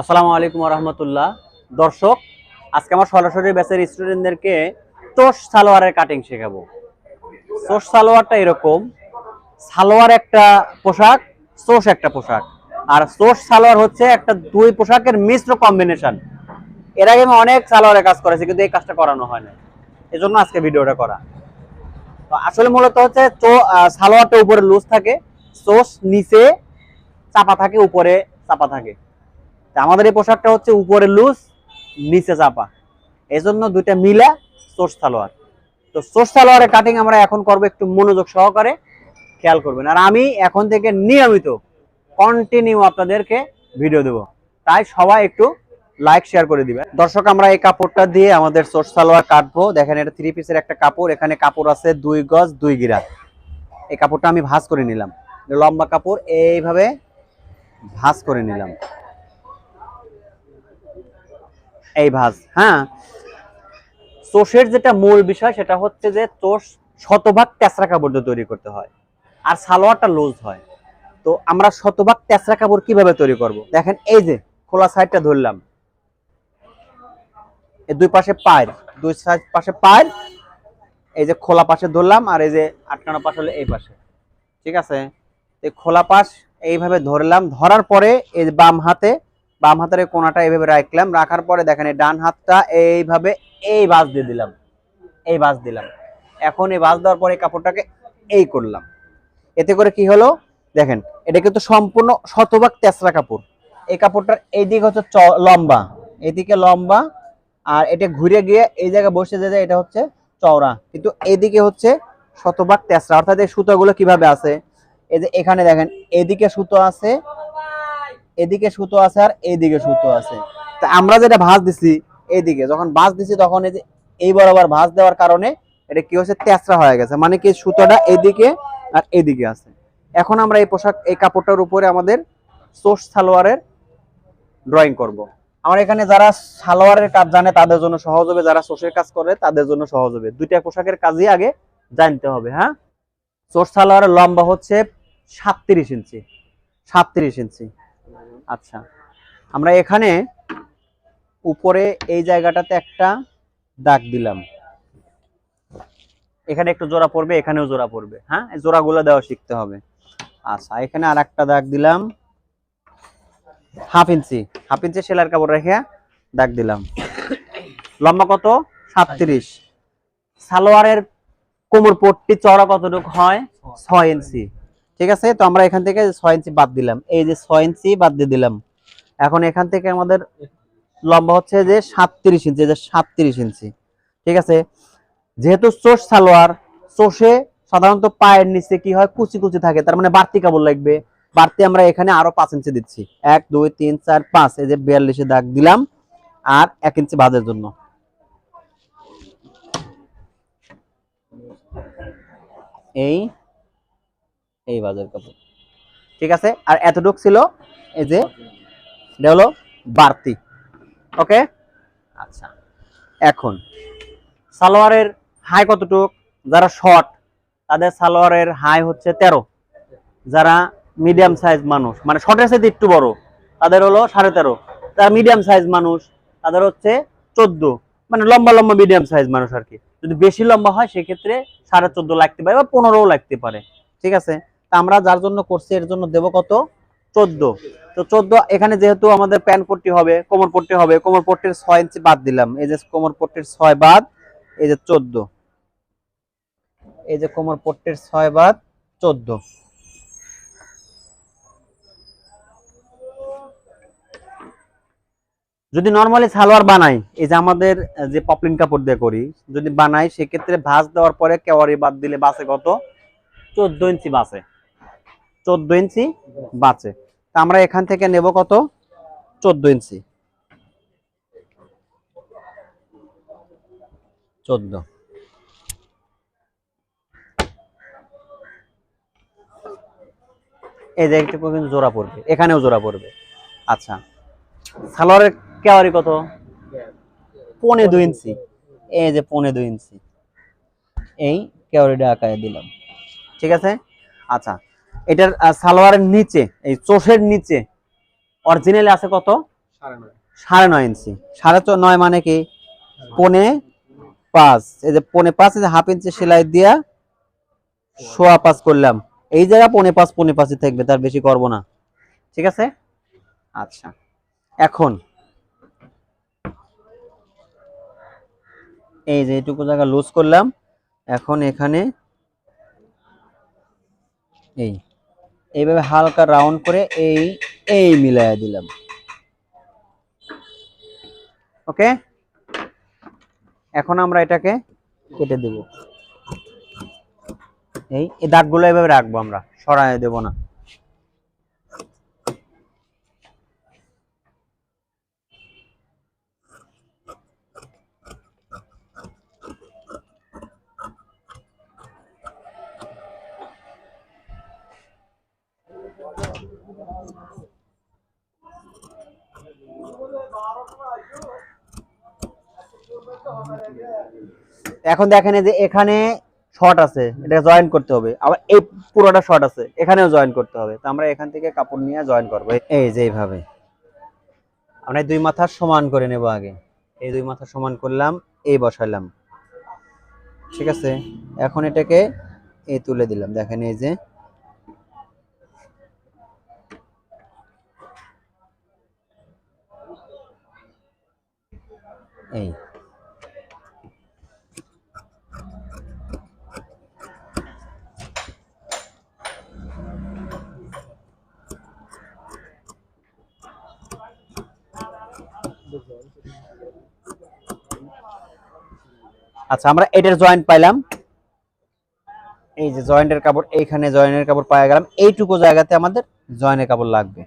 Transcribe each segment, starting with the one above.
আসসালামু আলাইকুম রহমতুল্লাহ দর্শক, আজকে আমার সরাসরি ব্যাচের স্টুডেন্টদেরকে তোষ সালোয়ারের কাটিং শেখাবো। তোষ সালোয়ারটা এরকম, সালোয়ার একটা পোশাক সোস একটা পোশাক। আর সোস সালোয়ার হচ্ছে একটা দুই পোশাকের মিশ্র কম্বিনেশন এর আগে আমি অনেক সালোয়ারের কাজ করেছি, কিন্তু এই কাজটা করানো হয় না এজন্য আজকে ভিডিওটা করা। তো আসলে মূলত হচ্ছে সালোয়ারটা উপরে লুজ থাকে সোস নিচে চাপা থাকে, উপরে চাপা থাকে। আমাদের এই পোশাকটা হচ্ছে উপরে লুজ নিচে চাপা। এই জন্য দুইটা মিলা সোর্স সালোয়ার। তো সোর্স সালোয়ারের কাটিং আমরা এখন করব একটু মনোযোগ সহকারে, খেয়াল করবেন। আর আমি এখন থেকে নিয়মিত কন্টিনিউ আপনাদেরকে ভিডিও দেব। তাই সবাই একটু লাইক শেয়ার করে দিবেন। দর্শক, আমরা এই কাপড়টা দিয়ে আমাদের সোর্স সালোয়ার কাটবো। দেখেন, এটা থ্রি পিসের একটা কাপড়। এখানে কাপড় আছে দুই গজ, দুই গিরা। এই কাপড়টা আমি ভাঁজ করে নিলাম। লম্বা কাপড়। এইভাবে ভাঁজ করে নিলাম। এই ভাঁজ হ্যাঁ? চোষের যেটা মূল বিষয় সেটা হচ্ছে যে চোষ শতভাগ তেসরা কাপড় দিয়ে তৈরি করতে হয় আর সালোয়ারটা লুজ হয়। তো আমরা শতভাগ তেসরা কাপড় কীভাবে তৈরি করব? দেখেন, এই যে খোলা সাইডটা ধরলাম। এই দুই পাশে পায়ের, দুই সাইড পাশে পায়ের, এই যে খোলা পাশে ধরলাম আর এই যে আটকানো পাশ হলো এই পাশে। ঠিক আছে? এই খোলা পাশ এইভাবে ধরলাম, ধরার পরে এই বাম হাতে বাম হাতের কোনাটা এইভাবে রাখলাম। রাখার পরে দেখেন এই ডান হাতটা এইভাবে এই বাস দিয়ে দিলাম। এই বাস দিলাম। এখন এই বাস দেওয়ার পরে কাপড়টাকে এই করলাম। এতে করে কি হলো? দেখেন, এটা কিন্তু সম্পূর্ণ শতভাগ তেসরা কাপড়। এই কাপড়টার এই দিক হচ্ছে লম্বা। এদিকে লম্বা আর এটা ঘুরে গিয়ে এই জায়গায় বসে যে এটা হচ্ছে চওড়া। কিন্তু এদিকে হচ্ছে শতভাগ তেসরা। অর্থাৎ এই সুতোগুলো কীভাবে আছে? এই যে এখানে দেখেন, এদিকে সুতো আছে এদিকে সুতো আছে আর এইদিকে সুতো আছে। তা আমরা যেটা ভাঁজ দিছি এইদিকে, যখন ভাঁজ দিছি তখন এই যে এই বরাবর ভাঁজ দেওয়ার কারণে এটা কি হচ্ছে তেসরা হয়ে গেছে মানে কি সুতোটা এইদিকে আর এইদিকে আছে। এখন আমরা এই পোশাক, এই কাপড়টার উপরে আমাদের সোর্স সালোয়ারের ড্রয়িং করব। আমার এখানে যারা সালোয়ারের কাজ জানে তাদের জন্য সহজ হবে, যারা সোর্সের কাজ করে তাদের জন্য সহজ হবে। দুইটা পোশাকের কাজই আগে জানতে হবে হ্যাঁ? সোর্স সালোয়ারের লম্বা হচ্ছে সাতত্রিশ ইঞ্চি সাতত্রিশ ইঞ্চি। আচ্ছা আমরা এখানে উপরে এই জায়গাটাতে একটা দাগ দিলাম। এখানে একটু জোড়া পড়বে, এখানেও জোড়া পড়বে। হ্যাঁ জোড়াগুলো দেওয়া শিখতে হবে। আচ্ছা এখানে আর একটা দাগ দিলাম। হাফ ইঞ্চি হাফ ইঞ্চি সেলার কাপড় রেখে দাগ দিলাম। লম্বা কত? সাতত্রিশ। সালোয়ারের কোমর পট্টি চড়া কতটুকু হয়? ছয় ইঞ্চি। ঠিক আছে? তো আমরা এখান থেকে ছয় ইঞ্চি বাদ দিলাম। এই যে ছয় ইঞ্চি বাদ দিয়ে দিলাম। এখন এখান থেকে আমাদের লম্বা হচ্ছে যে সাতত্রিশ ইঞ্চি যে সাতত্রিশ ইঞ্চি। ঠিক আছে? যেহেতু চোষ সালোয়ার, চোষে সাধারণত পায়ের নিচে কি হয়? কুচি কুচি থাকে। তার মানে বাড়তি কাপড় লাগবে। বাড়তি আমরা এখানে আরও পাঁচ ইঞ্চি দিচ্ছি। এক, দুই, তিন, চার, পাঁচ। এই যে বিয়াল্লিশে দাগ দিলাম আর এক ইঞ্চি ভাজের জন্য। এই এই বাজার কাপড়। ঠিক আছে? আর এতটুক ছিল এই যে হলো বাড়তি। ওকে? আচ্ছা। এখন, সালোয়ারের হাই কতটুক? যারা শর্ট তাদের সালোয়ারের হাই হচ্ছে তেরো। যারা মিডিয়াম সাইজ মানুষ মানে শর্টের সাইজ একটু বড়, তাদের হলো সাড়ে তেরো। যারা মিডিয়াম সাইজ মানুষ, তাদের হচ্ছে চোদ্দ। মানে লম্বা লম্বা মিডিয়াম সাইজ মানুষ আর কি। যদি বেশি লম্বা হয়, সেক্ষেত্রে সাড়ে চোদ্দ লাগতে পারে বা পনেরোও লাগতে পারে। ঠিক আছে? আমরা যার জন্য করছি, এর জন্য দেব কত? চোদ্দ। তো চোদ্দ, এখানে যেহেতু আমাদের প্যান্ট পট্টি হবে, কোমর পট্টি হবে, কোমর পট্টির ছয় ইঞ্চি বাদ দিলাম। এই যে কোমর পট্টির ছয় বাদ, এই যে চোদ্দ। এই যে কোমর পট্টির ছয় বাদ, চোদ্দ। যদি নর্মালি সালোয়ার বানাই, এই যে আমাদের যে পপলিন কাপড় দিয়ে করি, যদি বানাই, সেক্ষেত্রে ভাঁজ দেওয়ার পরে কেওয়ারি বাদ দিলে বাসে কত? চোদ্দ ইঞ্চি বাসে। চোদ্দ ইঞ্চি বাঁচে। তা আমরা এখান থেকে নেব কত? চোদ্দ ইঞ্চি। চোদ্দ। এই একটু কিন্তু জোড়া পড়বে। এখানেও জোড়া পড়বে। আচ্ছা। সালোয়ারের কেওয়ারি কত? পনে দুই ইঞ্চি। এই যে পনে দুই ইঞ্চি। এই কেওয়ারিটা আঁকায় দিলাম। ঠিক আছে? আচ্ছা। এটার সালোয়ারের নিচে এই চোষের নিচে অরিজিনালি আছে কত? সাড়ে নয়। ইঞ্চি। সাড়ে নয় মানে কি? পনে পাঁচ। এই যে পনে পাঁচ এই যে হাফ ইঞ্চি সেলাই দিয়া সোয়া পাঁচ করলাম। এই জায়গা পনে পাঁচ পনে পাঁচই থাকবে তার বেশি করব না। ঠিক আছে? আচ্ছা। এখন এই যে এইটুকু জায়গা লুজ করলাম। এখন এখানে এই, এইভাবে হালকা রাউন্ড করে এই এই মিলাইয়া দিলাম। ওকে এখন আমরা এটাকে কেটে দেব। এই এই দাগগুলো এভাবে রাখব আমরা সরায় দেব না। এখন দেখেন যে এখানে শর্ট আছে এটা জয়েন করতে হবে। আবার এই পুরোটা শর্ট আছে, এখানেও জয়েন করতে হবে। তো আমরা এখান থেকে কাপড় নিয়ে জয়েন করব। এই যে এইভাবে। আমরা দুই মাথা সমান করে নেব আগে। এই দুই মাথা সমান করলাম, এই বসাইলাম ঠিক আছে? এখন এটাকে এই তুলে দিলাম। দেখেন এই যে। এই। আচ্ছা আমরা এটার জয়েন্ট পাইলাম। এই যে জয়েন্টের কাপড়, এইখানে জয়েন্টের কাপড় পাওয়া গেলাম। এইটুকু জায়গাতে আমাদের জয়েন্টের কাপড় লাগবে।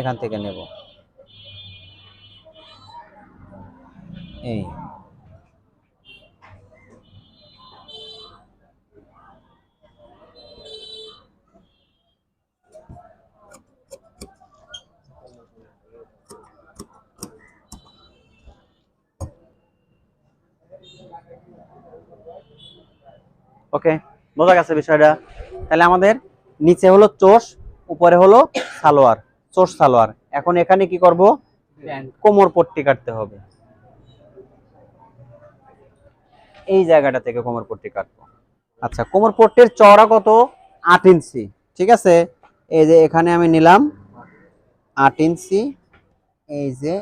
এখান থেকে নেব। এই। ওকে বোঝা গেছে বিষয়টা। তাহলে আমাদের নিচে হলো চোষ উপরে হলো সালোয়ার চোষ সালোয়ার। এখন এখানে কি করব? কোমর পট্টি কাটতে হবে। এই জায়গাটা থেকে কোমর পট্টি কাটবো। আচ্ছা কোমর পট্টির চওড়া কত? আট ইঞ্চি। ঠিক আছে? এই যে এখানে আমি নিলাম আট ইঞ্চি। এই যে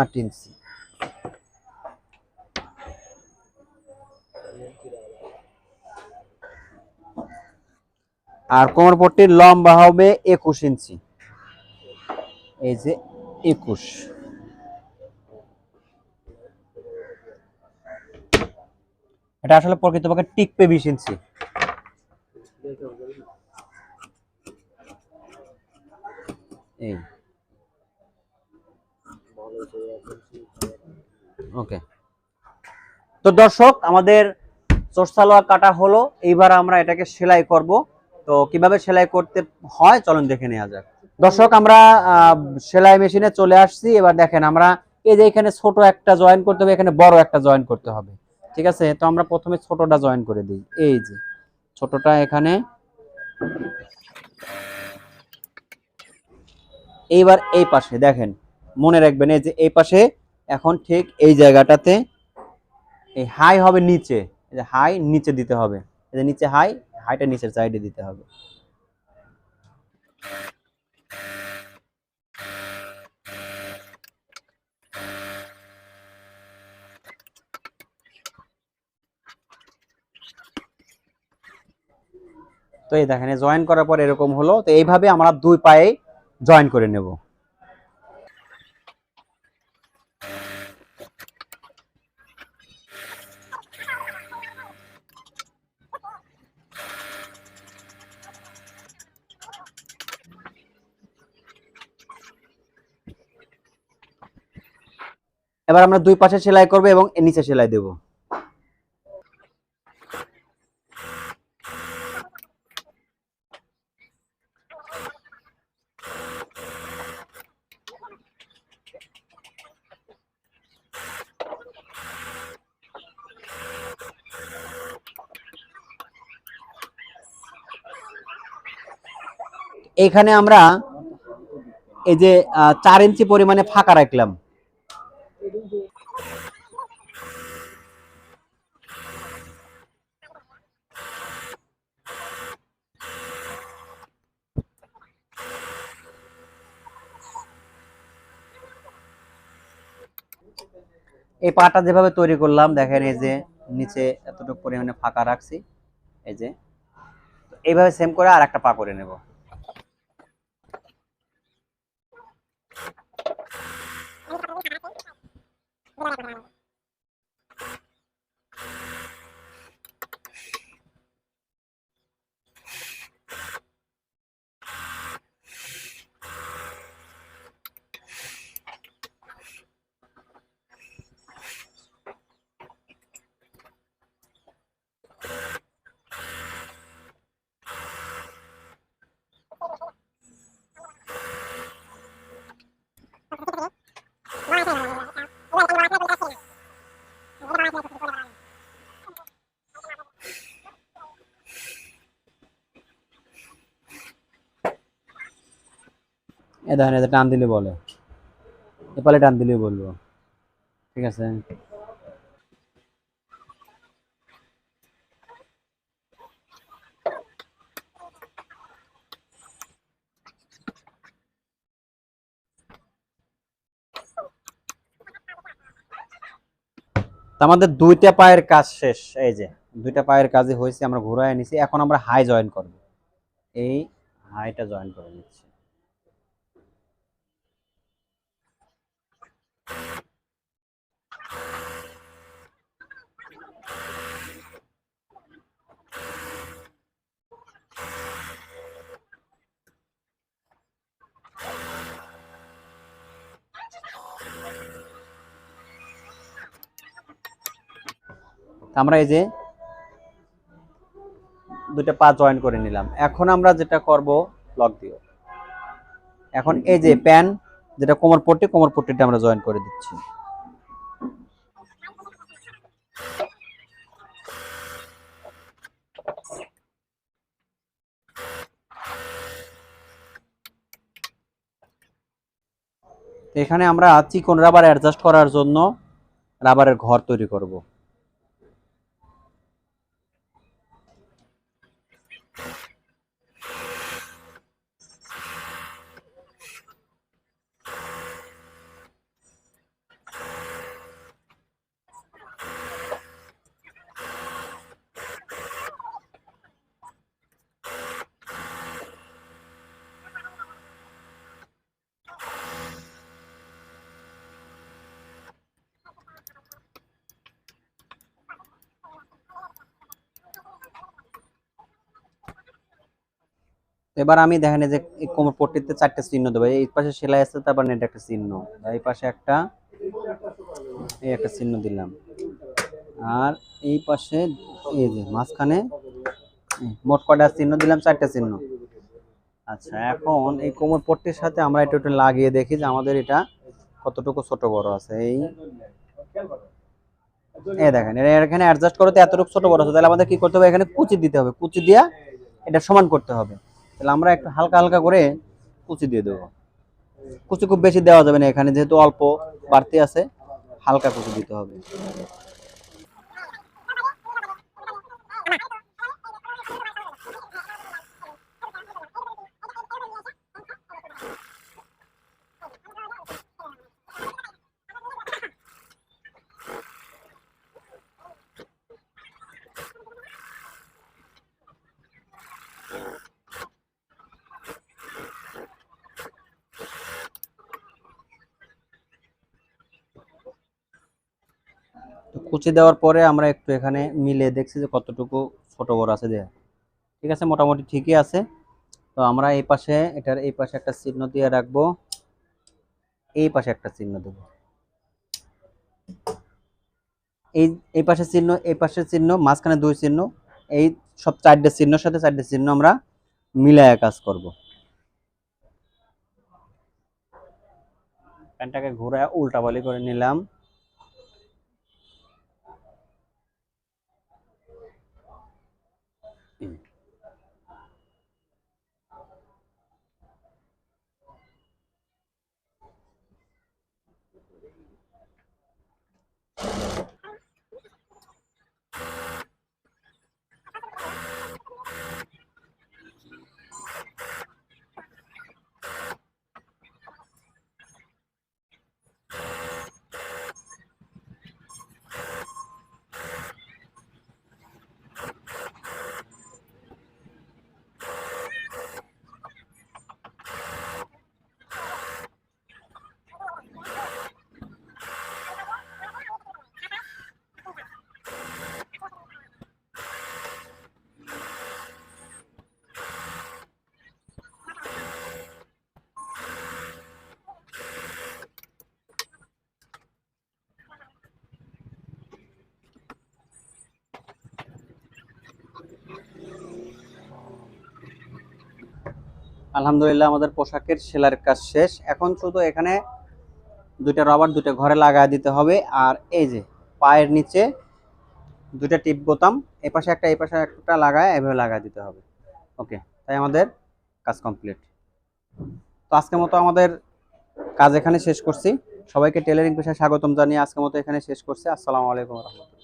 আট ইঞ্চি। আর কোমর পট্টির লম্বা হবে একুশ ইঞ্চি। এই যে একুশ। এটা আসলে প্রকৃতপক্ষে টিকবে বিশ ইঞ্চি। এই। ওকে। তো দর্শক, আমাদের চোর সালোয়ার কাটা হলো। এইবার আমরা এটাকে সেলাই করব। তো কীভাবে সেলাই করতে হয়? চলুন দেখে নেওয়া যাক। দর্শক, আমরা সেলাই মেশিনে চলে আসছি। এবার দেখেন, আমরা এই যে এখানে ছোট একটা জয়েন করতে হবে, এখানে বড় একটা জয়েন করতে হবে। ঠিক আছে? তো আমরা প্রথমে ছোটটা জয়েন করে দিই। এই যে, ছোটটা এখানে। এইবার এই পাশে দেখেন, মনে রাখবেন, এই যে এই পাশে, এখন ঠিক এই জায়গাটাতে, এই হাই হবে নিচে। হাই নিচে দিতে হবে। এই যে নিচে হাই হাইটা নিচের সাইডে দিতে হবে। তো এই দেখেন জয়েন করার পর এরকম হলো। তো এইভাবে আমরা দুই পায়ে জয়েন করে নেব। এবার আমরা দুই পাশে সেলাই করব এবং নিচে সেলাই দেব। এখানে আমরা এই যে চার ইঞ্চি পরিমাণে ফাঁকা রাখলাম। এই পাটা যেভাবে তৈরি করলাম, দেখেন এই যে নিচে এতটুকু পরিমাণে ফাঁকা রাখছি, এই যে। এইভাবে সেম করে আর একটা পা করে নেব। এ দেখেন এদের টান দিলে বলে। এপালে টান দিলে বলব। ঠিক আছে? আমাদের দুইটা পায়ের কাজ শেষ। এই যে, দুইটা পায়ের কাজই হয়েছে, আমরা ঘুরায় নিছি। এখন আমরা হাই জয়েন করব। এই হাইটা জয়েন করে নিচ্ছি। আমরা এই যে দুইটা পা জয়েন করে নিলাম। এখন আমরা যেটা করব লক দিও। এখন এই যে প্যান যেটা কোমর পট্টি, কোমর পট্টিটা আমরা জয়েন করে দিচ্ছি। এখানে আমরা চিকন রাবার অ্যাডজাস্ট করার জন্য রাবারের ঘর তৈরি করব। এবার আমি দেখেন যে কোমর পট্টিতে চারটে চিহ্ন দেবো। এই পাশে সেলাই আছে, তারপর নেট একটা চিহ্ন। এই পাশে একটা, এই একটা চিহ্ন দিলাম। আর এই পাশে এই যে মাঝখানে মোট কয়টা চিহ্ন দিলাম? চারটা চিহ্ন। আচ্ছা এখন এই কোমর পট্টির সাথে আমরা একটু একটু লাগিয়ে দেখি যে আমাদের এটা কতটুকু ছোট বড় আছে। এই এই দেখেন এখানে অ্যাডজাস্ট করতে এতটুকু ছোট বড় আছে। তাহলে আমাদের কি করতে হবে? এখানে কুচি দিতে হবে। কুচি দিয়া এটা সমান করতে হবে। তাহলে আমরা একটু হালকা হালকা করে কুচি দিয়ে দেবো। কুচি খুব বেশি দেওয়া যাবে না এখানে, যেহেতু অল্প বাড়তি আছে, হালকা কুচি দিতে হবে। কুচি দেওয়ার পরে আমরা একটু এখানে মিলে দেখছি যে কতটুকু ছোট বড় আছে যে ঠিক আছে? মোটামুটি ঠিকই আছে। তো আমরা এই পাশে, এটার এই পাশে একটা চিহ্ন দিয়ে রাখব। এই পাশে একটা চিহ্ন দেব। এই এই পাশে চিহ্ন, এই পাশে চিহ্ন, মাঝখানে দুই চিহ্ন, এই সব চারটে চিহ্নের সাথে চারটে চিহ্ন আমরা মিলায় কাজ করব। প্যানটাকে ঘুরে উল্টা বালি করে নিলাম। Mm. আলহামদুলিল্লাহ আমাদের পোশাকের সেলার কাজ শেষ। এখন শুধু এখানে দুইটা রবার দুটো ঘরে লাগায় দিতে হবে। আর এই যে পায়ের নিচে দুইটা টিপ বোতাম এই পাশে একটা এই পাশে একটা লাগায় এভাবে লাগায় দিতে হবে। ওকে, তাই আমাদের কাজ কমপ্লিট। তো আজকের মতো আমাদের কাজ এখানে শেষ করছি। সবাইকে টেলারিং পেশায় স্বাগতম জানিয়ে আজকের মতো এখানে শেষ করছি। আসসালামু আলাইকুম রহমতুল্লাহ।